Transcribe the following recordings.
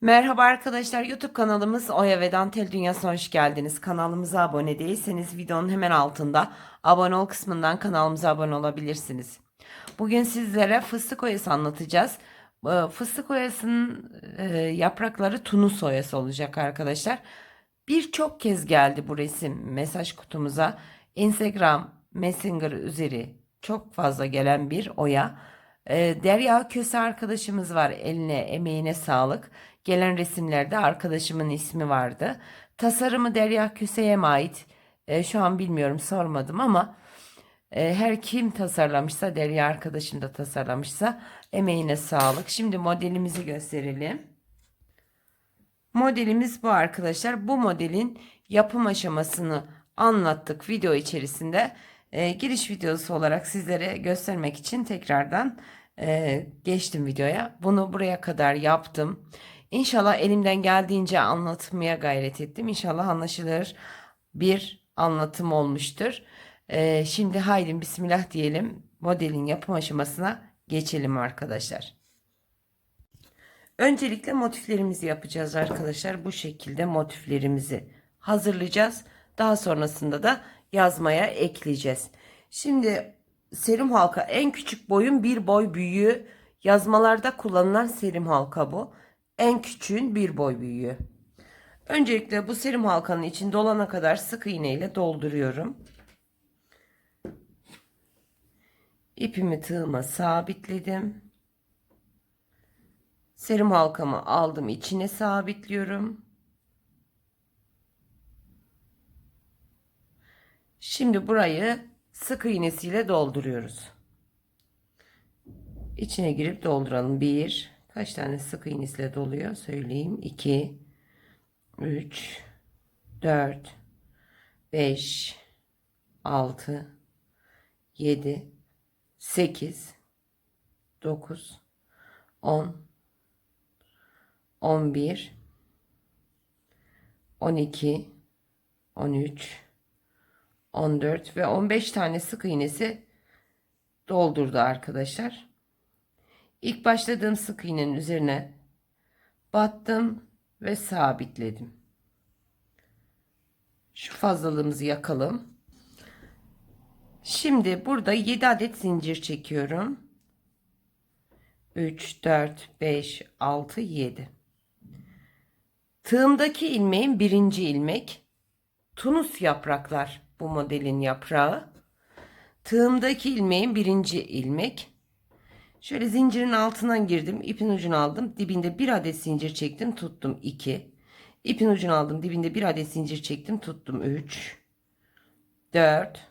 Merhaba arkadaşlar YouTube kanalımız Oya ve Dantel Dünyası'na hoş geldiniz. Kanalımıza abone değilseniz videonun hemen altında abone ol kısmından kanalımıza abone olabilirsiniz. Bugün sizlere fıstık oyası anlatacağız. Ee, Fıstık oyasının e, yaprakları tunus oyası olacak arkadaşlar. Birçok kez geldi bu resim mesaj kutumuza. Instagram, Messenger üzeri çok fazla gelen bir oya. Ee, Derya Köse arkadaşımız var. Eline, emeğine sağlık. Gelen resimlerde arkadaşımın ismi vardı. Tasarımı Derya Köse'ye mi ait? Ee, şu an bilmiyorum sormadım ama e, her kim tasarlamışsa Derya arkadaşım da tasarlamışsa emeğine sağlık. Şimdi modelimizi gösterelim. Modelimiz bu arkadaşlar. Bu modelin yapım aşamasını anlattık video içerisinde. Ee, giriş videosu olarak sizlere göstermek için tekrardan e, geçtim videoya. Bunu buraya kadar yaptım. İnşallah elimden geldiğince anlatmaya gayret ettim. İnşallah anlaşılır bir anlatım olmuştur. Ee, şimdi haydi bismillah diyelim. Modelin yapım aşamasına geçelim arkadaşlar. Öncelikle motiflerimizi yapacağız arkadaşlar. Bu şekilde motiflerimizi hazırlayacağız. Daha sonrasında da yazmaya ekleyeceğiz. Şimdi serum halka en küçük boyun bir boy büyüğü. Yazmalarda kullanılan serum halka bu. En küçüğün bir boy büyüğü. Öncelikle bu serum halkanın için dolana kadar sık iğne ile dolduruyorum. İpimi tığıma sabitledim. Serum halkamı aldım içine sabitliyorum. Şimdi burayı sık iğnesiyle dolduruyoruz. İçine girip dolduralım. 1 kaç tane sık iğnesiyle doluyor söyleyeyim. 2 3 4 5 6 7 8 9 10 11 12 13 14 ve 15 tane sık iğnesi doldurdu arkadaşlar. İlk başladığım sık iğnenin üzerine battım ve sabitledim. Şu fazlalığımızı yakalım. Şimdi burada 7 adet zincir çekiyorum. 3, 4, 5, 6, 7. Tığımdaki ilmeğin birinci ilmek. Tunus yapraklar bu modelin yaprağı. Tığımdaki ilmeğin birinci ilmek. Şöyle zincirin altından girdim. ipin ucunu aldım. Dibinde bir adet zincir çektim. Tuttum 2. İpin ucunu aldım. Dibinde bir adet zincir çektim. Tuttum 3. 4.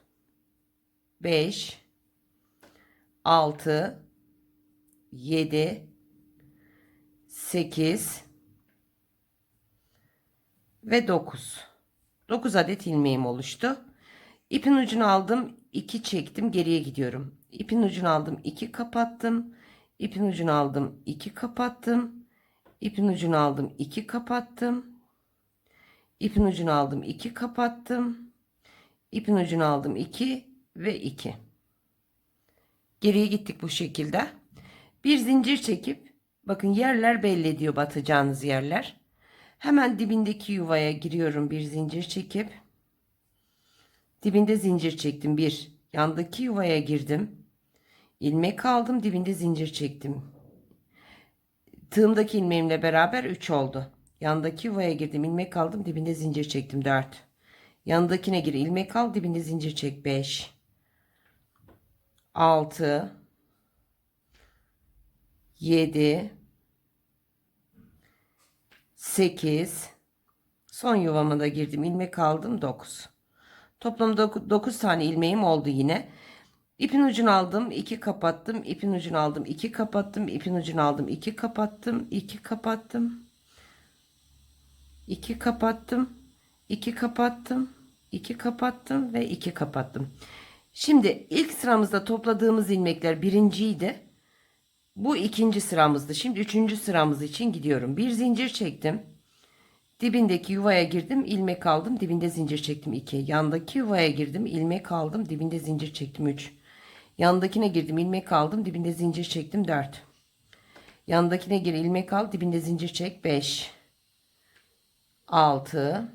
5. 6. 7. 8. Ve 9. 9 adet ilmeğim oluştu. İpin ucunu aldım. 2 çektim. Geriye gidiyorum. İpin ucunu aldım. 2 kapattım. İpin ucunu aldım. 2 kapattım. İpin ucunu aldım. 2 kapattım. İpin ucunu aldım. 2 kapattım. İpin ucunu aldım. 2 ve 2. Geriye gittik bu şekilde. Bir zincir çekip bakın yerler belli ediyor batacağınız yerler. Hemen dibindeki yuvaya giriyorum bir zincir çekip dibinde zincir çektim bir yandaki yuvaya girdim ilmek aldım dibinde zincir çektim. Tığımdaki ilmeğimle beraber 3 oldu. Yandaki yuvaya girdim ilmek aldım dibinde zincir çektim 4 yanındakine gir ilmek al dibinde zincir çek 5 6 7 8 son yuvama da girdim ilmek aldım 9 toplamda 9 tane ilmeğim oldu yine ipin ucunu aldım 2 kapattım ipin ucunu aldım 2 kapattım ipin ucunu aldım 2 kapattım 2 kapattım 2 kapattım 2 kapattım 2 kapattım ve 2 kapattım şimdi ilk sıramızda topladığımız ilmekler birinciydi bu ikinci sıramızdı. Şimdi üçüncü sıramız için gidiyorum. Bir zincir çektim. Dibindeki yuvaya girdim. ilmek aldım. Dibinde zincir çektim 2. Yandaki yuvaya girdim. ilmek aldım. Dibinde zincir çektim 3. Yandakine girdim. ilmek aldım. Dibinde zincir çektim 4. Yandakine gir ilmek al dibinde zincir çek 5 6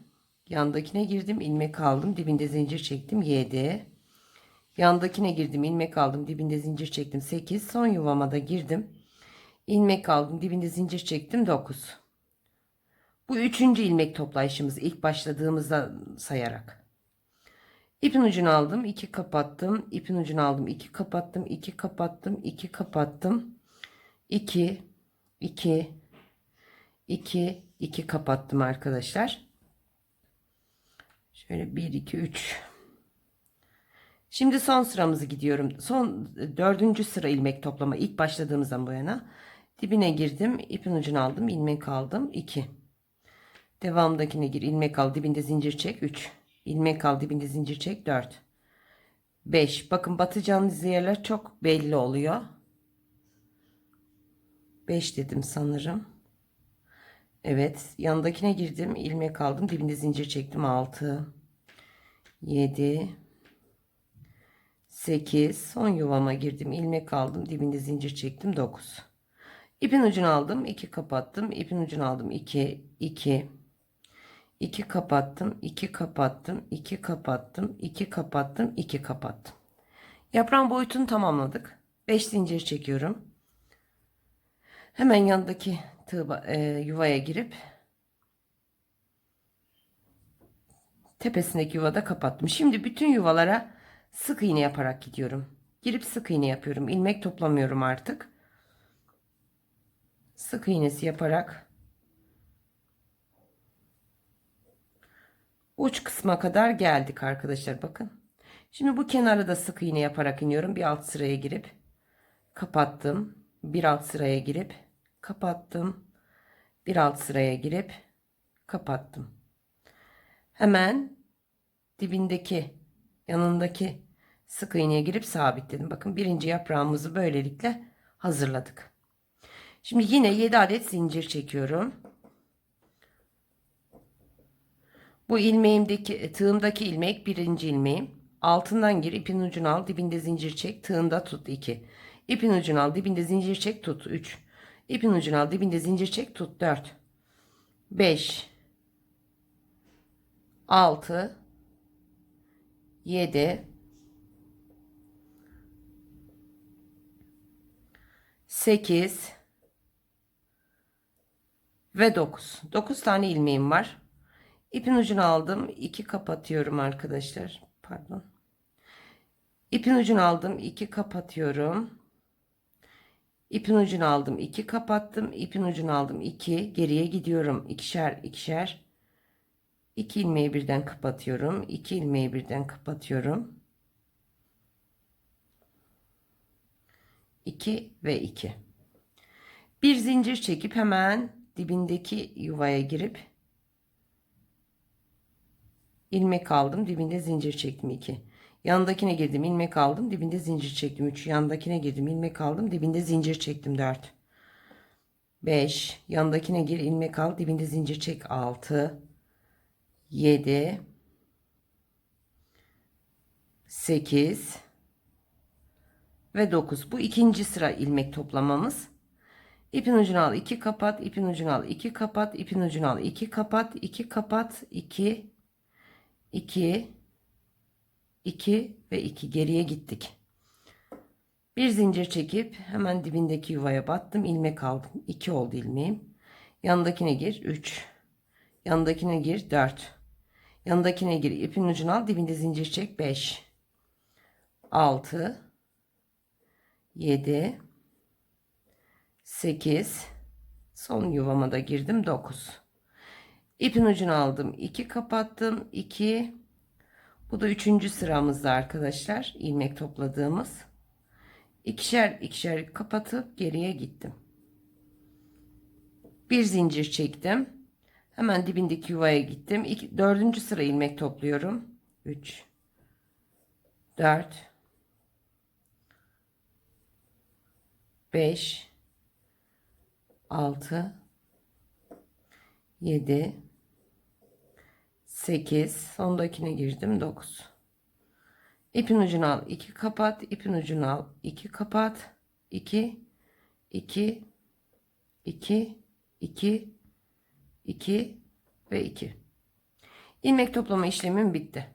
Yandakine girdim ilmek aldım dibinde zincir çektim 7 Yandakine girdim ilmek aldım dibinde zincir çektim 8 son yuvama da girdim ilmek aldım dibinde zincir çektim 9 bu üçüncü ilmek toplayışımız ilk başladığımızda sayarak İpin ucunu aldım, iki kapattım. İpin ucunu aldım, iki kapattım, iki kapattım, iki kapattım. 2 2 2 2 kapattım arkadaşlar. Şöyle 1 2 3 Şimdi son sıramızı gidiyorum. Son dördüncü sıra ilmek toplama ilk başladığımızdan bu yana dibine girdim, ipin ucunu aldım, ilmek aldım 2. Devamdakine gir, ilmek al, dibinde zincir çek 3. ilmek al, dibinde zincir çek 4. 5. Bakın batacağınız yerler çok belli oluyor. 5 dedim sanırım. Evet, yandakine girdim, ilmek aldım, dibinde zincir çektim 6 7 8 son yuvama girdim, ilmek aldım, dibinde zincir çektim 9 İpin ucunu aldım, 2 kapattım, ipin ucunu aldım, 2 2 2 kapattım, 2 kapattım, 2 kapattım, 2 kapattım, 2 kapattım. Yaprağın boyutunu tamamladık. 5 zincir çekiyorum. Hemen yanındaki tığ, e, yuvaya girip tepesindeki yuvada kapattım. Şimdi bütün yuvalara sık iğne yaparak gidiyorum. Girip sık iğne yapıyorum. İlmek toplamıyorum artık. Sık iğnesi yaparak uç kısma kadar geldik arkadaşlar bakın. Şimdi bu kenarı da sık iğne yaparak iniyorum. Bir alt sıraya girip kapattım. Bir alt sıraya girip kapattım. Bir alt sıraya girip kapattım. Hemen dibindeki yanındaki sık iğneye girip sabitledim. Bakın birinci yaprağımızı böylelikle hazırladık. Şimdi yine 7 adet zincir çekiyorum. Bu ilmeğimdeki tığımdaki ilmek birinci ilmeğim. Altından gir ipin ucunu al dibinde zincir çek tığında tut 2. İpin ucunu al dibinde zincir çek tut 3. İpin ucunu al dibinde zincir çek tut 4. 5 6 7 8 ve 9. 9 tane ilmeğim var. İpin ucunu aldım. 2 kapatıyorum arkadaşlar. Pardon. İpin ucunu aldım. 2 kapatıyorum. İpin ucunu aldım. 2 kapattım. İpin ucunu aldım. 2 geriye gidiyorum. ikişer ikişer. 2 ilmeği birden kapatıyorum. 2 ilmeği birden kapatıyorum. 2 ve 2. Bir zincir çekip hemen dibindeki yuvaya girip ilmek aldım. Dibinde zincir çektim 2. Yanındakine girdim ilmek aldım. Dibinde zincir çektim 3. Yanındakine girdim ilmek aldım. Dibinde zincir çektim 4. 5. Yanındakine gir ilmek al. Dibinde zincir çek 6. 7. 8. Ve 9. Bu ikinci sıra ilmek toplamamız. İpin ucunu al 2 kapat. ipin ucunu al 2 kapat. ipin ucunu al 2 kapat. 2 kapat. 2 2 2 ve 2 geriye gittik. Bir zincir çekip hemen dibindeki yuvaya battım. ilmek aldım. 2 oldu ilmeğim. Yanındakine gir 3. Yanındakine gir 4. Yanındakine gir ipin ucunu al. Dibinde zincir çek 5. 6 7 8 son yuvama da girdim 9. İpin ucunu aldım. 2 kapattım. 2 bu da üçüncü sıramızda arkadaşlar. ilmek topladığımız. ikişer ikişer kapatıp geriye gittim. Bir zincir çektim. Hemen dibindeki yuvaya gittim. İki, dördüncü sıra ilmek topluyorum. 3 4 5 6 7 8 sondakine girdim 9 ipin ucunu al 2 kapat. İpin ucunu al 2 kapat. 2 2 2 2 2 ve 2 ilmek toplama işlemim bitti.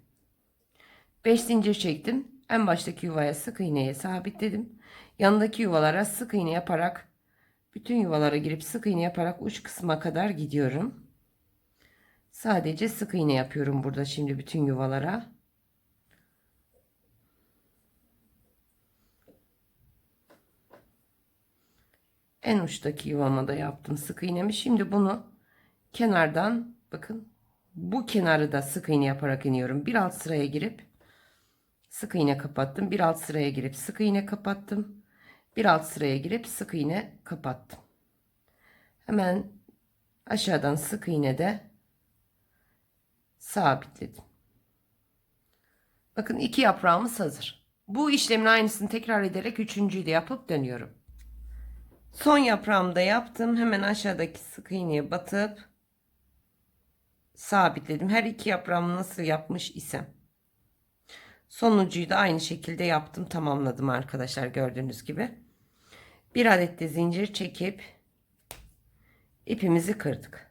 5 zincir çektim. En baştaki yuvaya sık iğneye sabitledim. Yanındaki yuvalara sık iğne yaparak bütün yuvalara girip sık iğne yaparak uç kısma kadar gidiyorum sadece sık iğne yapıyorum burada şimdi bütün yuvalara en uçtaki yuvama da yaptım sık iğnemi. Şimdi bunu kenardan bakın bu kenarı da sık iğne yaparak iniyorum. Bir alt sıraya girip sık iğne kapattım. Bir alt sıraya girip sık iğne kapattım. Bir alt sıraya girip sık iğne kapattım. Hemen aşağıdan sık iğne de sabitledim. Bakın iki yaprağımız hazır. Bu işlemin aynısını tekrar ederek üçüncüyü de yapıp dönüyorum. Son yaprağımı da yaptım. Hemen aşağıdaki sık iğneye batıp sabitledim. Her iki yaprağımı nasıl yapmış isem. Sonuncuyu da aynı şekilde yaptım. Tamamladım arkadaşlar gördüğünüz gibi. Bir adet de zincir çekip ipimizi kırdık.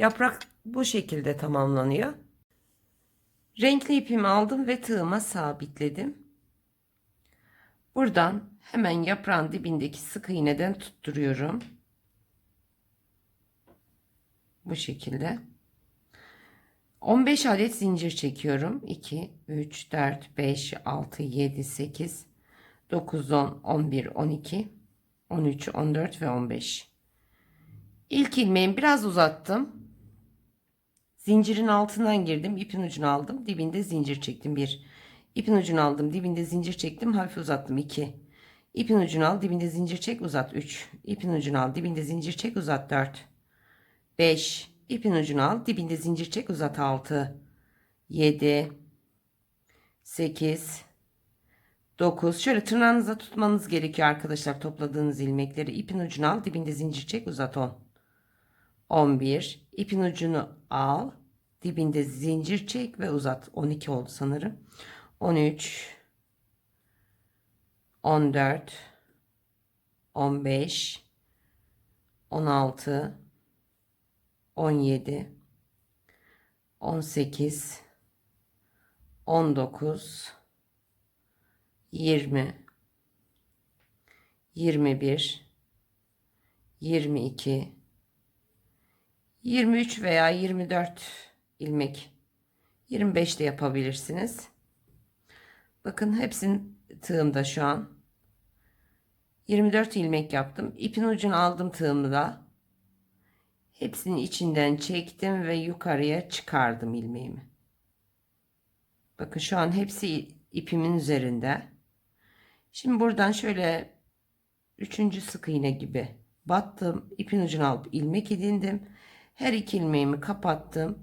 Yaprak bu şekilde tamamlanıyor. Renkli ipimi aldım ve tığıma sabitledim. Buradan hemen yaprağın dibindeki sık iğneden tutturuyorum. Bu şekilde. 15 adet zincir çekiyorum. 2, 3, 4, 5, 6, 7, 8, 9, 10, 11, 12, 13, 14 ve 15. İlk ilmeğimi biraz uzattım. Zincirin altından girdim. ipin ucunu aldım. Dibinde zincir çektim. 1, İpin ucunu aldım. Dibinde zincir çektim. Hafif uzattım. 2. İpin ucunu al. Dibinde zincir çek. Uzat. 3. İpin ucunu al. Dibinde zincir çek. Uzat. 4. 5. İpin ucunu al. Dibinde zincir çek. Uzat. 6. 7. 8. 9. Şöyle tırnağınıza tutmanız gerekiyor arkadaşlar. Topladığınız ilmekleri. İpin ucunu al. Dibinde zincir çek. Uzat. 10. 11. İpin ucunu al. Dibinde zincir çek ve uzat. 12 oldu sanırım. 13 14 15 16 17 18 19 20 21 22 23 veya 24 ilmek 25 de yapabilirsiniz. Bakın hepsinin tığımda şu an. 24 ilmek yaptım. İpin ucunu aldım tığımda. Hepsinin içinden çektim ve yukarıya çıkardım ilmeğimi. Bakın şu an hepsi ipimin üzerinde. Şimdi buradan şöyle üçüncü sık iğne gibi battım. İpin ucunu alıp ilmek edindim. Her iki ilmeğimi kapattım.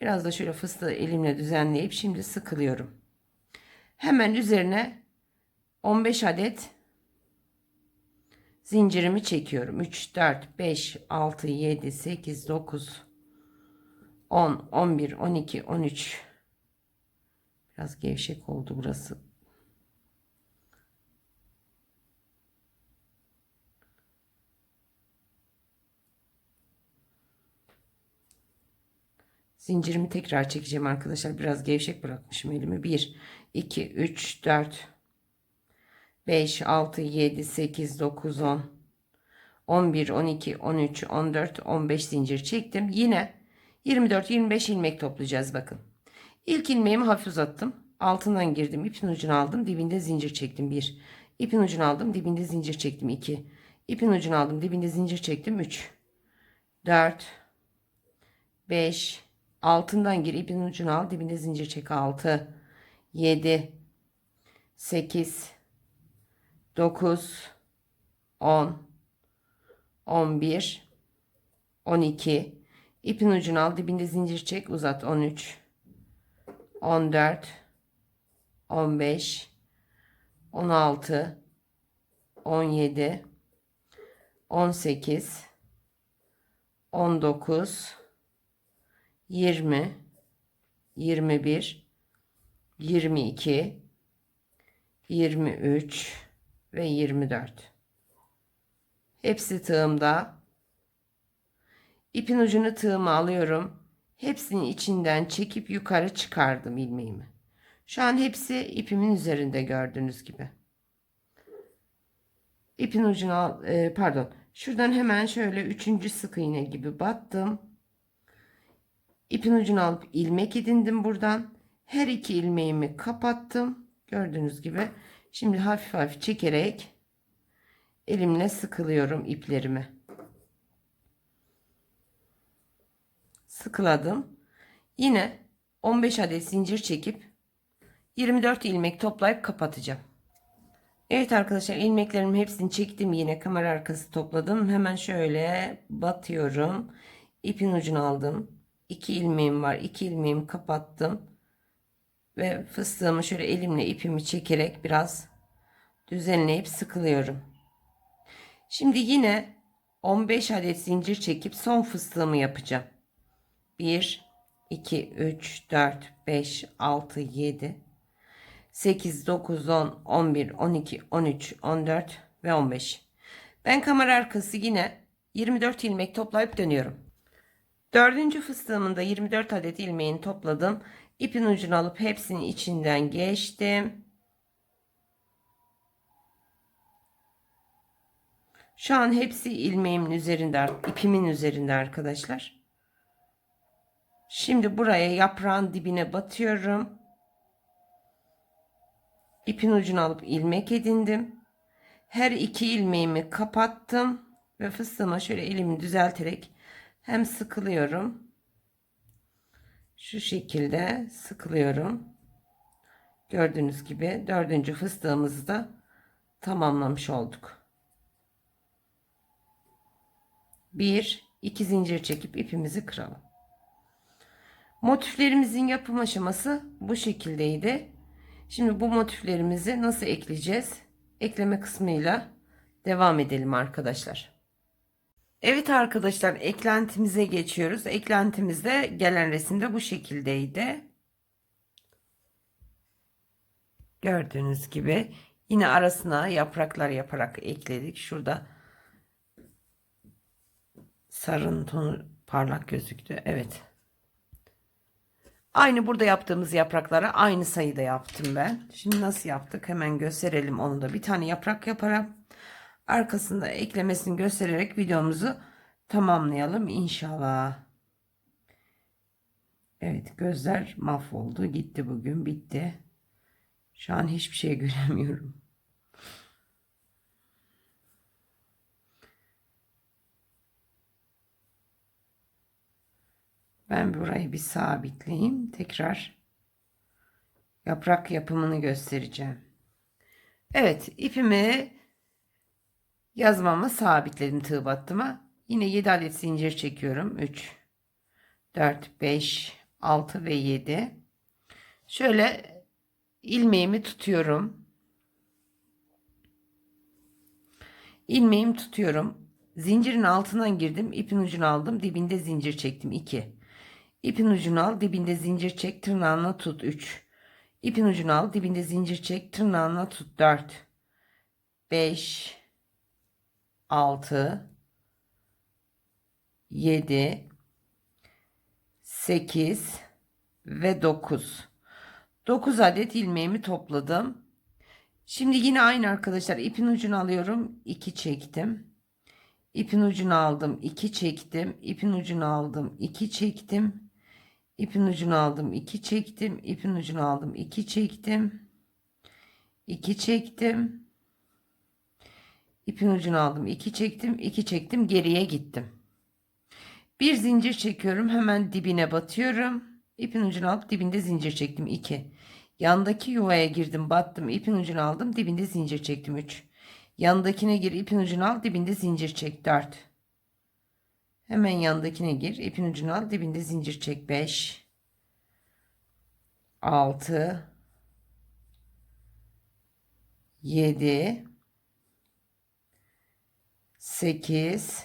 Biraz da şöyle fıstığı elimle düzenleyip şimdi sıkılıyorum. Hemen üzerine 15 adet zincirimi çekiyorum. 3, 4, 5, 6, 7, 8, 9, 10, 11, 12, 13. Biraz gevşek oldu burası. Zincirimi tekrar çekeceğim arkadaşlar. Biraz gevşek bırakmışım elimi. 1, 2, 3, 4, 5, 6, 7, 8, 9, 10, 11, 12, 13, 14, 15 zincir çektim. Yine 24, 25 ilmek toplayacağız bakın. İlk ilmeğimi hafif uzattım. Altından girdim. ipin ucunu aldım. Dibinde zincir çektim. 1. İpin ucunu aldım. Dibinde zincir çektim. 2. İpin ucunu aldım. Dibinde zincir çektim. 3. 4. 5. Altından gir. ipin ucunu al. Dibinde zincir çek. 6. 7 8 9 10 11 12 ipin ucunu al dibinde zincir çek uzat 13 14 15 16 17 18 19 20 21 22 23 ve 24 Hepsi tığımda. İpin ucunu tığıma alıyorum. Hepsini içinden çekip yukarı çıkardım ilmeğimi. Şu an hepsi ipimin üzerinde gördüğünüz gibi. İpin ucunu al, e, pardon. Şuradan hemen şöyle üçüncü sık iğne gibi battım. İpin ucunu alıp ilmek edindim buradan. Her iki ilmeğimi kapattım. Gördüğünüz gibi. Şimdi hafif hafif çekerek elimle sıkılıyorum iplerimi. Sıkıladım. Yine 15 adet zincir çekip 24 ilmek toplayıp kapatacağım. Evet arkadaşlar ilmeklerimin hepsini çektim yine kamera arkası topladım. Hemen şöyle batıyorum. İpin ucunu aldım. 2 ilmeğim var. 2 ilmeğimi kapattım. Ve fıstığımı şöyle elimle ipimi çekerek biraz düzenleyip sıkılıyorum. Şimdi yine 15 adet zincir çekip son fıstığımı yapacağım. 1 2 3 4 5 6 7 8 9 10 11 12 13 14 ve 15. Ben kamera arkası yine 24 ilmek toplayıp dönüyorum. Dördüncü fıstığımın da 24 adet ilmeğini topladım. İpin ucunu alıp hepsini içinden geçtim. Şu an hepsi ilmeğimin üzerinde, ipimin üzerinde arkadaşlar. Şimdi buraya yaprağın dibine batıyorum. İpin ucunu alıp ilmek edindim. Her iki ilmeğimi kapattım ve fıstığıma şöyle elimi düzelterek hem sıkılıyorum. Şu şekilde sıkılıyorum. Gördüğünüz gibi dördüncü fıstığımızı da tamamlamış olduk. Bir, iki zincir çekip ipimizi kıralım. Motiflerimizin yapım aşaması bu şekildeydi. Şimdi bu motiflerimizi nasıl ekleyeceğiz? Ekleme kısmıyla devam edelim arkadaşlar. Evet arkadaşlar eklentimize geçiyoruz. Eklentimizde gelen resimde bu şekildeydi. Gördüğünüz gibi yine arasına yapraklar yaparak ekledik. Şurada sarın tonu parlak gözüktü. Evet. Aynı burada yaptığımız yapraklara aynı sayıda yaptım ben. Şimdi nasıl yaptık hemen gösterelim onu da. Bir tane yaprak yaparak arkasında eklemesini göstererek videomuzu tamamlayalım inşallah. Evet gözler mahvoldu gitti bugün bitti. Şu an hiçbir şey göremiyorum. Ben burayı bir sabitleyeyim. Tekrar yaprak yapımını göstereceğim. Evet ipimi yazmamı sabitledim tığ battıma. Yine 7 adet zincir çekiyorum. 3, 4, 5, 6 ve 7. Şöyle ilmeğimi tutuyorum. İlmeğimi tutuyorum. Zincirin altından girdim. ipin ucunu aldım. Dibinde zincir çektim. 2. İpin ucunu al, dibinde zincir çek, tırnağına tut 3. İpin ucunu al, dibinde zincir çek, tırnağına tut 4. 5 6 7 8 ve 9. 9 adet ilmeğimi topladım. Şimdi yine aynı arkadaşlar ipin ucunu alıyorum. 2 çektim. İpin ucunu aldım. 2 çektim. İpin ucunu aldım. 2 çektim ipin ucunu aldım 2 çektim ipin ucunu aldım 2 çektim 2 çektim ipin ucunu aldım 2 çektim 2 çektim geriye gittim bir zincir çekiyorum hemen dibine batıyorum ipin ucunu alıp dibinde zincir çektim 2 yandaki yuvaya girdim battım ipin ucunu aldım dibinde zincir çektim 3 yandakine gir ipin ucunu al dibinde zincir çek 4 Hemen yandakine gir. İpin ucunu al. Dibinde zincir çek. 5 6 7 8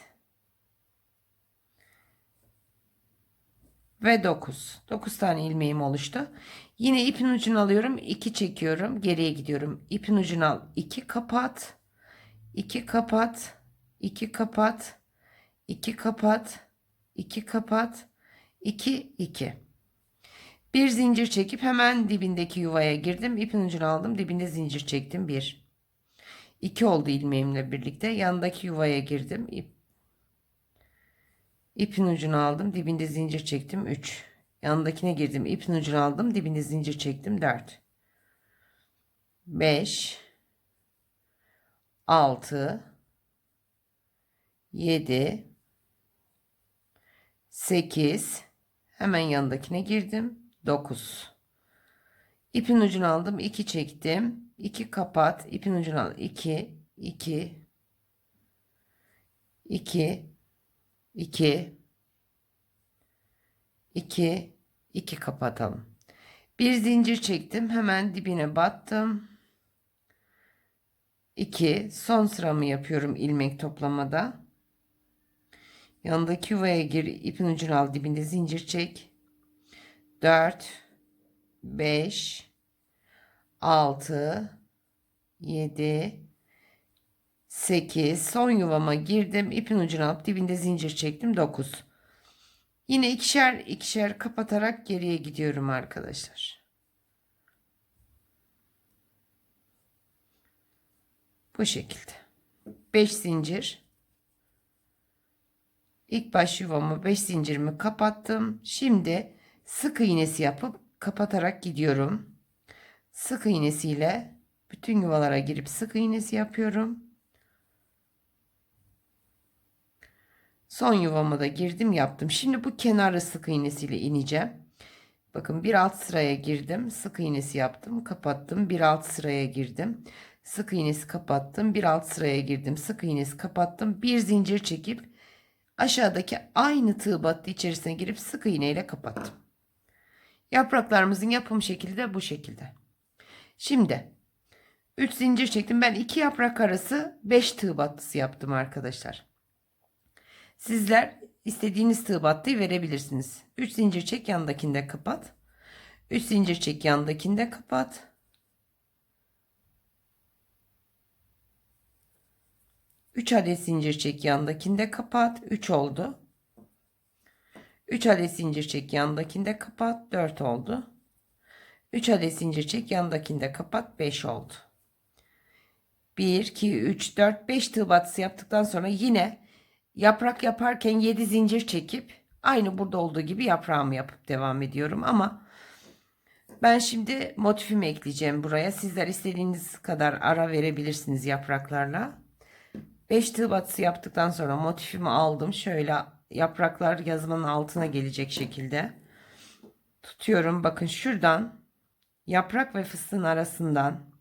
ve 9. 9 tane ilmeğim oluştu. Yine ipin ucunu alıyorum. 2 çekiyorum. Geriye gidiyorum. İpin ucunu al. 2 kapat. 2 kapat. 2 kapat, 2 kapat, 2 kapat, 2 2. Bir zincir çekip hemen dibindeki yuvaya girdim. İpin ucunu aldım. Dibinde zincir çektim. 1. 2 oldu ilmeğimle birlikte. Yanındaki yuvaya girdim. İp, ipin ucunu aldım. Dibinde zincir çektim. 3. Yanındakine girdim. İpin ucunu aldım. Dibinde zincir çektim. 4. 5 6 7 8 hemen yanındakine girdim 9 ipin ucunu aldım 2 çektim 2 kapat ipin ucunu al. 2 2 2 2 2 2 kapatalım. Bir zincir çektim hemen dibine battım. 2 son sıramı yapıyorum ilmek toplamada. Yanındaki yuvaya gir ipin ucunu al dibinde zincir çek. 4 5 6 7 8 son yuvama girdim ipin ucunu alıp dibinde zincir çektim 9 yine ikişer ikişer kapatarak geriye gidiyorum arkadaşlar Bu şekilde. 5 zincir. İlk baş yuvamı 5 zincirimi kapattım. Şimdi sık iğnesi yapıp kapatarak gidiyorum. Sık iğnesiyle bütün yuvalara girip sık iğnesi yapıyorum. Son yuvama da girdim yaptım. Şimdi bu kenarı sık iğnesiyle ineceğim. Bakın bir alt sıraya girdim. Sık iğnesi yaptım. Kapattım. Bir alt sıraya girdim sık iğnesi kapattım bir alt sıraya girdim sık iğnesi kapattım bir zincir çekip aşağıdaki aynı tığ battı içerisine girip sık iğne ile kapattım yapraklarımızın yapım şekli de bu şekilde şimdi 3 zincir çektim. Ben 2 yaprak arası 5 tığ battısı yaptım arkadaşlar. Sizler istediğiniz tığ battıyı verebilirsiniz. 3 zincir çek yanındakinde kapat. 3 zincir çek yanındakinde kapat. 3 adet zincir çek yandakinde kapat. 3 oldu. 3 adet zincir çek yandakinde kapat. 4 oldu 3 adet zincir çek yandakinde kapat 5 oldu 1 2 3 4 5 tığ batısı yaptıktan sonra yine yaprak yaparken 7 zincir çekip aynı burada olduğu gibi yaprağımı yapıp devam ediyorum ama ben şimdi motifimi ekleyeceğim buraya sizler istediğiniz kadar ara verebilirsiniz yapraklarla 5 tığ batısı yaptıktan sonra motifimi aldım. Şöyle yapraklar yazmanın altına gelecek şekilde. Tutuyorum. Bakın şuradan yaprak ve fıstığın arasından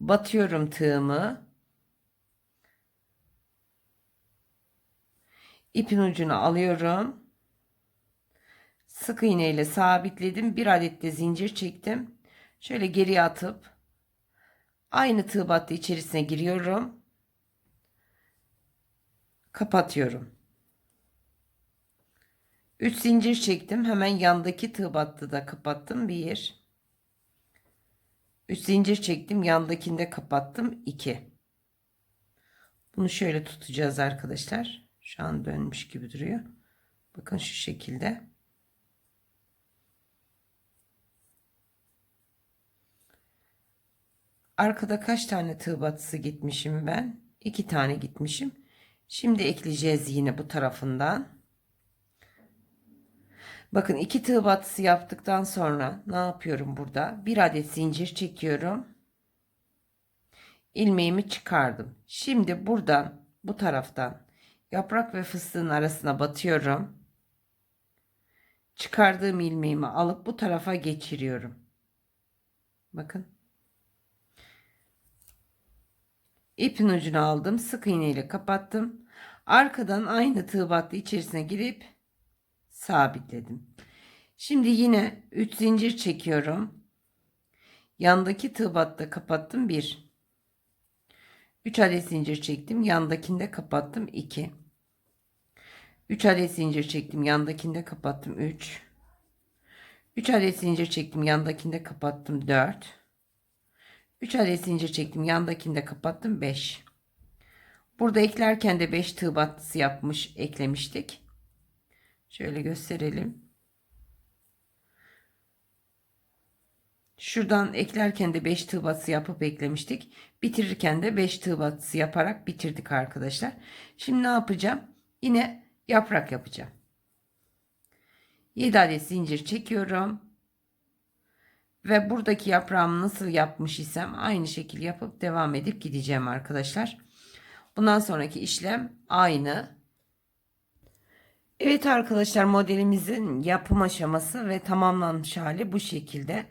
batıyorum tığımı. İpin ucunu alıyorum. Sık iğne ile sabitledim. Bir adet de zincir çektim. Şöyle geriye atıp aynı tığ battı içerisine giriyorum kapatıyorum. 3 zincir çektim. Hemen yandaki tığ battı da kapattım. 1 3 zincir çektim. Yandakinde kapattım. 2 Bunu şöyle tutacağız arkadaşlar. Şu an dönmüş gibi duruyor. Bakın şu şekilde. Arkada kaç tane tığ batısı gitmişim ben? 2 tane gitmişim. Şimdi ekleyeceğiz yine bu tarafından. Bakın iki tığ batısı yaptıktan sonra ne yapıyorum burada? Bir adet zincir çekiyorum. ilmeğimi çıkardım. Şimdi buradan bu taraftan yaprak ve fıstığın arasına batıyorum. Çıkardığım ilmeğimi alıp bu tarafa geçiriyorum. Bakın. İpin ucunu aldım. Sık iğne ile kapattım. Arkadan aynı tığ battı içerisine girip sabitledim. Şimdi yine 3 zincir çekiyorum. Yandaki tığ kapattım 1. 3 adet zincir çektim. Yandakinde kapattım 2. 3 adet zincir çektim. Yandakinde kapattım 3. 3 adet zincir çektim. Yandakinde kapattım 4. 3 adet zincir çektim. Yandakinde kapattım 5. Burada eklerken de 5 tığ batısı yapmış eklemiştik. Şöyle gösterelim. Şuradan eklerken de 5 tığ batısı yapıp eklemiştik. Bitirirken de 5 tığ batısı yaparak bitirdik arkadaşlar. Şimdi ne yapacağım? Yine yaprak yapacağım. 7 adet zincir çekiyorum. Ve buradaki yaprağımı nasıl yapmış isem aynı şekil yapıp devam edip gideceğim arkadaşlar. Bundan sonraki işlem aynı. Evet arkadaşlar modelimizin yapım aşaması ve tamamlanmış hali bu şekilde.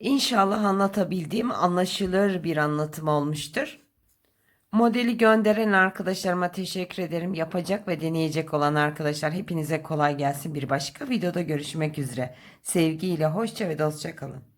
İnşallah anlatabildiğim anlaşılır bir anlatım olmuştur. Modeli gönderen arkadaşlarıma teşekkür ederim. Yapacak ve deneyecek olan arkadaşlar hepinize kolay gelsin. Bir başka videoda görüşmek üzere. Sevgiyle hoşça ve dostça kalın.